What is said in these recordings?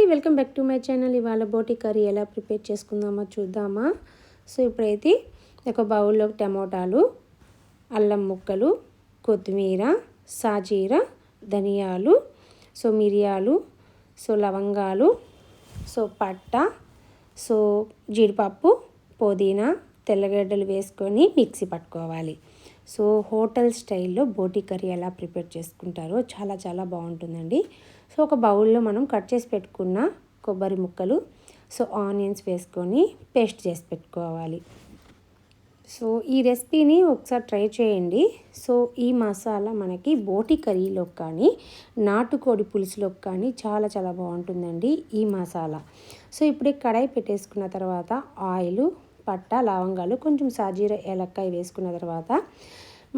అండి welcome back to my channel. ఇవాళ బోటి కర్రీ ఎలా ప్రిపేర్ చేసుకుందామో చూద్దామా? సో ఇప్పుడైతే ఒక బౌల్లో టమోటాలు అల్లం ముక్కలు కొత్తిమీర సాజీర ధనియాలు సో మిరియాలు సో లవంగాలు సో పట్ట సో జీడిపప్పు పుదీనా తెల్లగడ్డలు వేసుకొని మిక్సీ పట్టుకోవాలి. సో హోటల్ స్టైల్లో బోటి కర్రీ ఎలా ప్రిపేర్ చేసుకుంటారో చాలా చాలా బాగుంటుందండి. సో ఒక బౌల్లో మనం కట్ చేసి పెట్టుకున్న కొబ్బరి ముక్కలు సో ఆనియన్స్ వేసుకొని పేస్ట్ చేసి పెట్టుకోవాలి. సో ఈ రెసిపీని ఒకసారి ట్రై చేయండి. సో ఈ మసాలా మనకి బోటి కర్రీలోకి కానీ నాటుకోడి పులుసులోకి కానీ చాలా చాలా బాగుంటుందండి ఈ మసాలా. సో ఇప్పుడే కడాయి పెట్టేసుకున్న తర్వాత ఆయిల్ పట్ట లవంగాలు కొంచెం సాజీర ఏలక్కాయ వేసుకున్న తర్వాత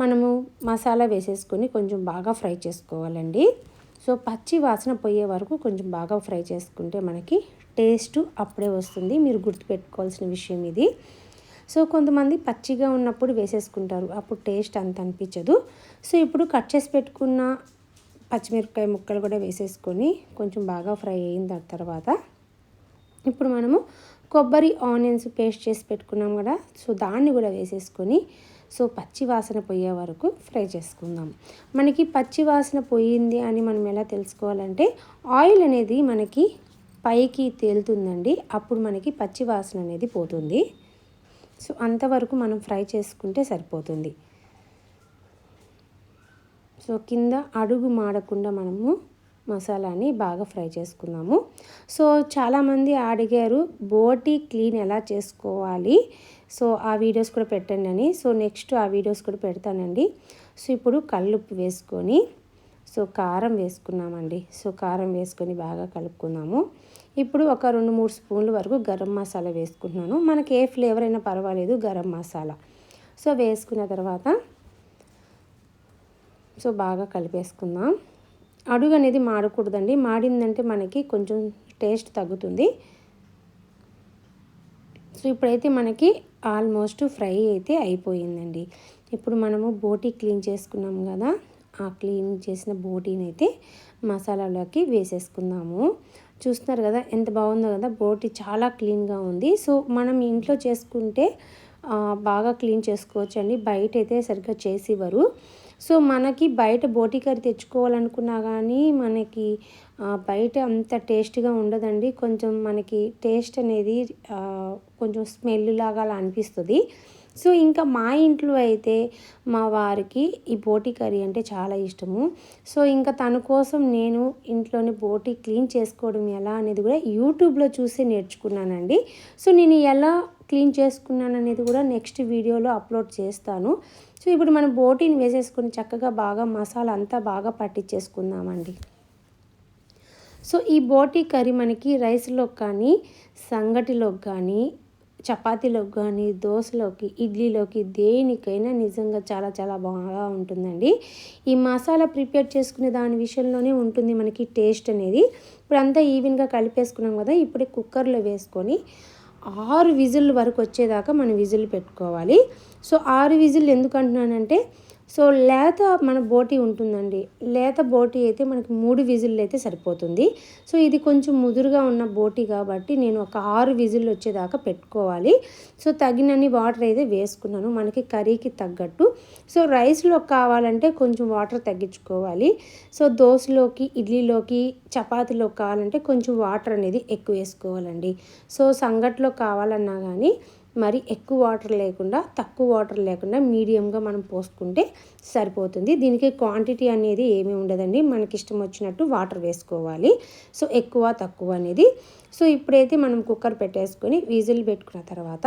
మనము మసాలా వేసేసుకొని కొంచెం బాగా ఫ్రై చేసుకోవాలండి. సో పచ్చి వాసన పోయే వరకు కొంచెం బాగా ఫ్రై చేసుకుంటే మనకి టేస్ట్ అప్పుడే వస్తుంది. మీరు గుర్తుపెట్టుకోవాల్సిన విషయం ఇది. సో కొంతమంది పచ్చిగా ఉన్నప్పుడు వేసేసుకుంటారు. అప్పుడు టేస్ట్ అంత అనిపించదు. సో ఇప్పుడు కట్ చేసి పెట్టుకున్న పచ్చిమిరపకాయ ముక్కలు కూడా వేసేసుకొని కొంచెం బాగా ఫ్రై అయిన తర్వాత ఇప్పుడు మనము కొబ్బరి ఆనియన్స్ పేస్ట్ చేసి పెట్టుకున్నాం కదా. సో దాన్ని కూడా వేసేసుకొని సో పచ్చి వాసన పోయే వరకు ఫ్రై చేసుకుందాం. మనకి పచ్చి వాసన పోయింది అని మనం ఎలా తెలుసుకోవాలంటే ఆయిల్ అనేది మనకి పైకి తేలుతుందండి అప్పుడు మనకి పచ్చి వాసన అనేది పోతుంది. సో అంతవరకు మనం ఫ్రై చేసుకుంటే సరిపోతుంది. సో కింద అడుగు మాడకుండా మనము మసాలాని బాగా ఫ్రై చేసుకున్నాము సో చాలామంది అడిగారు బోటి క్లీన్ ఎలా చేసుకోవాలి? సో ఆ వీడియోస్ కూడా పెట్టండి అని. సో నెక్స్ట్ ఆ వీడియోస్ కూడా పెడతానండి. సో ఇప్పుడు కల్లుప్పు వేసుకొని సో కారం వేసుకున్నామండి. సో కారం వేసుకొని బాగా కలుపుకున్నాము. ఇప్పుడు ఒక రెండు మూడు స్పూన్ల వరకు గరం మసాలా వేసుకుంటున్నాను. మనకి ఏ ఫ్లేవర్ అయినా పర్వాలేదు గరం మసాలా. సో వేసుకున్న తర్వాత సో బాగా కలిపేసుకుందాం. అడుగు అనేది మాడకూడదండి. మాడిందంటే మనకి కొంచెం టేస్ట్ తగ్గుతుంది. సో ఇప్పుడైతే మనకి ఆల్మోస్ట్ ఫ్రై అయితే అయిపోయిందండి. ఇప్పుడు మనము బోటీ క్లీన్ చేసుకున్నాం కదా ఆ క్లీన్ చేసిన బోటీని అయితే మసాలాలోకి వేసేసుకుందాము. చూస్తున్నారు కదా ఎంత బాగుందో కదా బోటీ చాలా క్లీన్గా ఉంది. సో మనం ఇంట్లో చేసుకుంటే బాగా క్లీన్ చేసుకోవచ్చు అండి బయట అయితే సరిగ్గా చేసివ్వరు. సో మనకి బయట బోటి కర్రీ తెచ్చుకోవాలనుకున్నా కానీ మనకి బయట అంత టేస్ట్గా ఉండదండి. కొంచెం మనకి టేస్ట్ అనేది కొంచెం స్మెల్ లాగా అలా అనిపిస్తుంది. సో ఇంకా మా ఇంట్లో అయితే మా వారికి ఈ బోటి కర్రీ అంటే చాలా ఇష్టము. సో ఇంకా తన కోసం నేను ఇంట్లోనే బోటి క్లీన్ చేసుకోవడం ఎలా అనేది కూడా యూట్యూబ్లో చూసి నేర్చుకున్నానండి. సో నేను ఎలా క్లీన్ చేసుకున్నాను అనేది కూడా నెక్స్ట్ వీడియోలో అప్లోడ్ చేస్తాను. సో ఇప్పుడు మనం బోటీని వేసేసుకొని చక్కగా బాగా మసాలా అంతా బాగా పట్టించేసుకుందామండి. సో ఈ బోటీ కర్రీ మనకి రైస్లో కానీ సంగటిలోకి కానీ చపాతీలోకి కానీ దోశలోకి ఇడ్లీలోకి దేనికైనా నిజంగా చాలా చాలా బాగా ఉంటుందండి. ఈ మసాలా ప్రిపేర్ చేసుకునే దాని విషయంలోనే ఉంటుంది మనకి టేస్ట్ అనేది. ఇప్పుడు అంతా ఈవెన్గా కలిపేసుకున్నాం కదా ఇప్పుడే కుక్కర్లో వేసుకొని ఆరు విజిల్ వరకు వచ్చేదాకా మనం విజిల్ పెట్టుకోవాలి. సో ఆరు విజిల్ ఎందుకు అంటున్నానంటే సో లేత మన బోటి ఉంటుందండి. లేత బోటి అయితే మనకి మూడు విజిల్లు అయితే సరిపోతుంది. సో ఇది కొంచెం ముదురుగా ఉన్న బోటి కాబట్టి నేను ఒక ఆరు విజిల్లు వచ్చేదాకా పెట్టుకోవాలి. సో తగినన్ని వాటర్ అయితే వేసుకున్నాను. మనకి కర్రీకి తగ్గట్టు. సో రైస్లో కావాలంటే కొంచెం వాటర్ తగ్గించుకోవాలి. సో దోశలోకి ఇడ్లీలోకి చపాతీలోకి కావాలంటే కొంచెం వాటర్ అనేది ఎక్కువ వేసుకోవాలండి. సో సంగట్లో కావాలన్నా కానీ మరి ఎక్కువ వాటర్ లేకుండా తక్కువ వాటర్ లేకుండా మీడియంగా మనం పోసుకుంటే సరిపోతుంది. దీనికి క్వాంటిటీ అనేది ఏమీ ఉండదండి. మనకి ఇష్టం వచ్చినట్టు వాటర్ వేసుకోవాలి. సో ఎక్కువ తక్కువ అనేది. సో ఇప్పుడైతే మనం కుక్కర్ పెట్టేసుకొని విజిల్ పెట్టుకున్న తర్వాత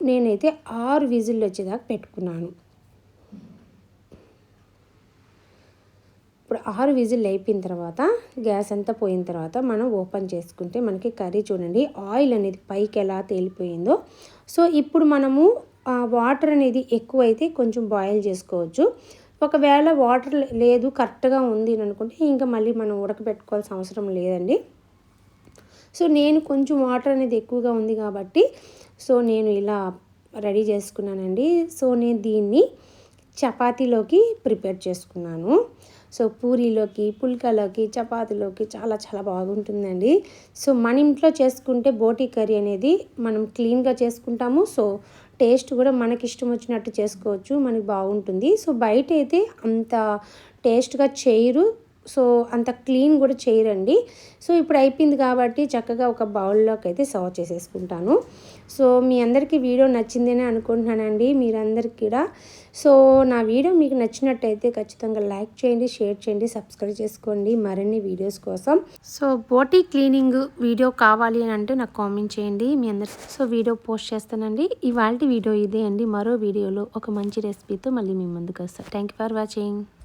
నేనైతే ఆరు విజిల్ వచ్చేదాకా పెట్టుకున్నాను. ఇప్పుడు ఆరు విజిల్ అయిపోయిన తర్వాత గ్యాస్ అంతా పోయిన తర్వాత మనం ఓపెన్ చేసుకుంటే మనకి కర్రీ చూడండి ఆయిల్ అనేది పైకి ఎలా తేలిపోయిందో. సో ఇప్పుడు మనము వాటర్ అనేది ఎక్కువైతే కొంచెం బాయిల్ చేసుకోవచ్చు. ఒకవేళ వాటర్ లేదు కరెక్ట్గా ఉంది అనుకుంటే ఇంకా మళ్ళీ మనం ఉడకబెట్టుకోవాల్సిన అవసరం లేదండి. సో నేను కొంచెం వాటర్ అనేది ఎక్కువగా ఉంది కాబట్టి సో నేను ఇలా రెడీ చేసుకున్నానండి. సో నేను దీన్ని చపాతీలోకి ప్రిపేర్ చేసుకున్నాను. సో పూరీలోకి పుల్కాలోకి చపాతీలోకి చాలా చాలా బాగుంటుందండి. సో మన ఇంట్లో చేసుకుంటే బోటీ కర్రీ అనేది మనం క్లీన్గా చేసుకుంటాము. సో టేస్ట్ కూడా మనకి ఇష్టం వచ్చినట్టు చేసుకోవచ్చు మనకి బాగుంటుంది. సో బయట అయితే అంత టేస్ట్గా చేయరు. సో అంత క్లీన్ కూడా చేయరండి. సో ఇప్పుడు అయిపోయింది కాబట్టి చక్కగా ఒక బౌల్లోకి అయితే సర్వ్ చేసేసుకుంటాను. సో మీ అందరికీ వీడియో నచ్చిందని అనుకుంటున్నానండి. మీరందరికీ కూడా. సో నా వీడియో మీకు నచ్చినట్టయితే ఖచ్చితంగా లైక్ చేయండి షేర్ చేయండి సబ్స్క్రైబ్ చేసుకోండి. మరిన్ని వీడియోస్ కోసం. సో బోటీ క్లీనింగ్ వీడియో కావాలి అని అంటే నాకు కామెంట్ చేయండి. మీ అందరి సో వీడియో పోస్ట్ చేస్తానండి. ఇవాళ వీడియో ఇదే అండి. మరో వీడియోలో ఒక మంచి రెసిపీతో మళ్ళీ మీ ముందుకు వస్తాను థ్యాంక్ యూ ఫర్ వాచింగ్